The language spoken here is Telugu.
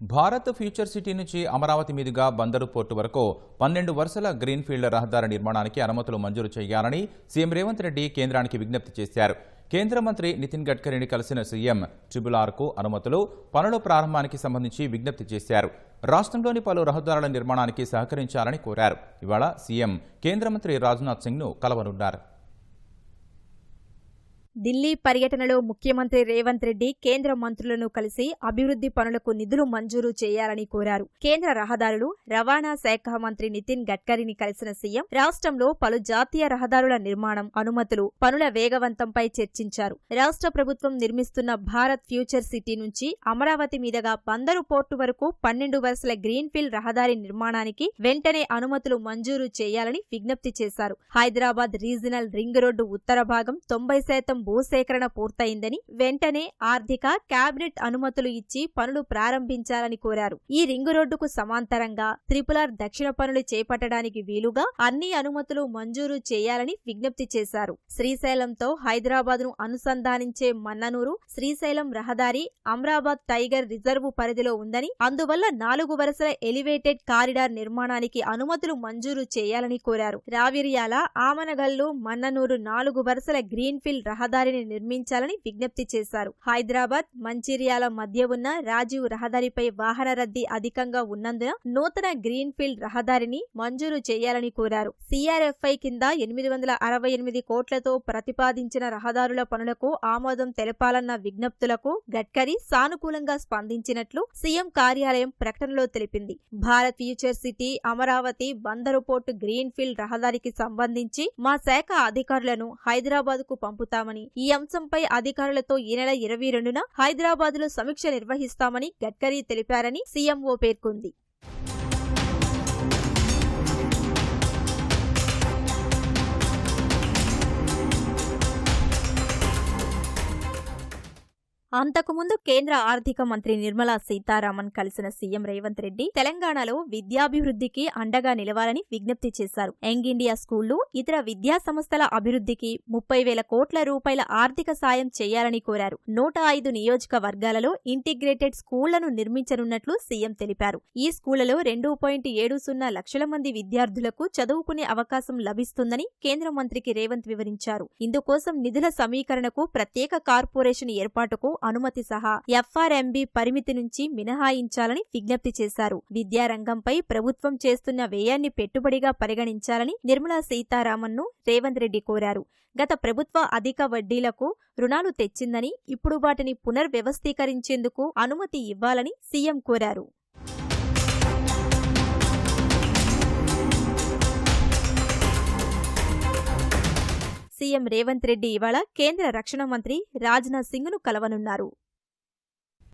భారత్ ఫ్యూచర్ సిటీ నుంచి అమరావతి మీదుగా బందరు పోర్టు వరకు పన్నెండు వరుసల గ్రీన్ఫీల్డ్ రహదారి నిర్మాణానికి అనుమతులు మంజూరు చేయాలని సీఎం రేవంత్ రెడ్డి కేంద్రానికి విజ్ఞప్తి చేశారు. కేంద్ర మంత్రి నితిన్ గడ్కరీని కలిసిన సీఎం ట్రిబుల్ ఆర్కు అనుమతులు పనుల ప్రారంభానికి సంబంధించి విజ్ఞప్తి చేశారు. రాష్ట్రంలోని పలు రహదారుల నిర్మాణానికి సహకరించాలని కోరారు. ఇవాళ సీఎం కేంద్ర మంత్రి రాజ్నాథ్ సింగ్ను కలవనున్నారు. ఢిల్లీ పర్యటనలో ముఖ్యమంత్రి రేవంత్ రెడ్డి కేంద్ర మంత్రులను కలిసి అభివృద్ధి పనులకు నిధులు మంజూరు చేయాలని కోరారు. కేంద్ర రహదారులు రవాణా శాఖ మంత్రి నితిన్ గడ్కరీని కలిసిన సీఎం రాష్ట్రంలో పలు జాతీయ రహదారుల నిర్మాణం అనుమతులు పనుల వేగవంతంపై చర్చించారు. రాష్ట్ర ప్రభుత్వం నిర్మిస్తున్న భారత్ ఫ్యూచర్ సిటీ నుంచి అమరావతి మీదుగా బందరు పోర్టు వరకు పన్నెండు వరుసల గ్రీన్ఫీల్డ్ రహదారి నిర్మాణానికి వెంటనే అనుమతులు మంజూరు చేయాలని విజ్ఞప్తి చేశారు. హైదరాబాద్ రీజనల్ రింగ్ రోడ్డు ఉత్తర భాగం తొంభై శాతం భూసేకరణ పూర్తయిందని వెంటనే ఆర్థిక కేబినెట్ అనుమతులు ఇచ్చి పనులు ప్రారంభించాలని కోరారు. ఈ రింగు రోడ్డుకు సమాంతరంగా త్రిపులార్ దక్షిణ పనులు చేపట్టడానికి వీలుగా అన్ని అనుమతులు మంజూరు చేయాలని విజ్ఞప్తి చేశారు. శ్రీశైలంతో హైదరాబాద్ను అనుసంధానించే మన్ననూరు శ్రీశైలం రహదారి అమరాబాద్ టైగర్ రిజర్వ్ పరిధిలో ఉందని అందువల్ల నాలుగు వరుసల ఎలివేటెడ్ కారిడార్ నిర్మాణానికి అనుమతులు మంజూరు చేయాలని కోరారు. రావిర్యాల ఆమనగల్లు మన్ననూరు నాలుగు వరుసల గ్రీన్ఫీల్డ్ రహదారిని నిర్మించాలని విజ్ఞప్తి చేశారు. హైదరాబాద్ మంచిర్యాల మధ్య ఉన్న రాజీవ్ రహదారిపై వాహన రద్దీ అధికంగా ఉన్నందున నూతన గ్రీన్ఫీల్డ్ రహదారిని మంజూరు చేయాలని కోరారు. సిఆర్ఎఫ్ఐ కింద ఎనిమిది వందల అరవై ఎనిమిది కోట్లతో ప్రతిపాదించిన రహదారుల పనులకు ఆమోదం తెలపాలన్న విజ్ఞప్తులకు గడ్కరీ సానుకూలంగా స్పందించినట్లు సీఎం కార్యాలయం ప్రకటనలో తెలిపింది. Bharat future city Amaravati Bandar port greenfield రహదారికి సంబంధించి మా శాఖ అధికారులను హైదరాబాద్కు పంపుతామని ఈ అంశంపై అధికారులతో ఈ నెల ఇరవై రెండున హైదరాబాద్లో సమీక్ష నిర్వహిస్తామని గడ్కరీ తెలిపారని సీఎంఓ పేర్కొంది. అంతకుముందు కేంద్ర ఆర్థిక మంత్రి నిర్మలా సీతారామన్ కలిసిన సీఎం రేవంత్ రెడ్డి తెలంగాణలో విద్యాభివృద్ధికి అండగా నిలవాలని విజ్ఞప్తి చేశారు. యంగ్ ఇండియా స్కూళ్ళు ఇతర విద్యా సంస్థల అభివృద్ధికి ముప్పై వేల కోట్ల రూపాయల ఆర్థిక సాయం చేయాలని కోరారు. నూట ఐదు నియోజకవర్గాలలో ఇంటిగ్రేటెడ్ స్కూళ్ళను నిర్మించనున్నట్లు సీఎం తెలిపారు. ఈ స్కూళ్ళలో రెండు పాయింట్ ఏడు సున్నా లక్షల మంది విద్యార్థులకు చదువుకునే అవకాశం లభిస్తుందని కేంద్ర మంత్రికి రేవంత్ వివరించారు. ఇందుకోసం నిధుల సమీకరణకు ప్రత్యేక కార్పొరేషన్ ఏర్పాటుకు అనుమతి సహా ఎఫ్ఆర్ఎంబి పరిమితి నుంచి మినహాయించాలని విజ్ఞప్తి చేశారు. విద్యారంగంపై ప్రభుత్వం చేస్తున్న వ్యయాన్ని పెట్టుబడిగా పరిగణించాలని నిర్మలా సీతారామన్ను రేవంత్ రెడ్డి కోరారు. గత ప్రభుత్వ అధిక వడ్డీలకు రుణాలు తెచ్చిందని ఇప్పుడు వాటిని పునర్వ్యవస్థీకరించేందుకు అనుమతి ఇవ్వాలని సీఎం కోరారు. సీఎం రేవంత్ రెడ్డి ఇవాళ కేంద్ర రక్షణ మంత్రి రాజ్నాథ్ సింగ్ను కలవనున్నారు.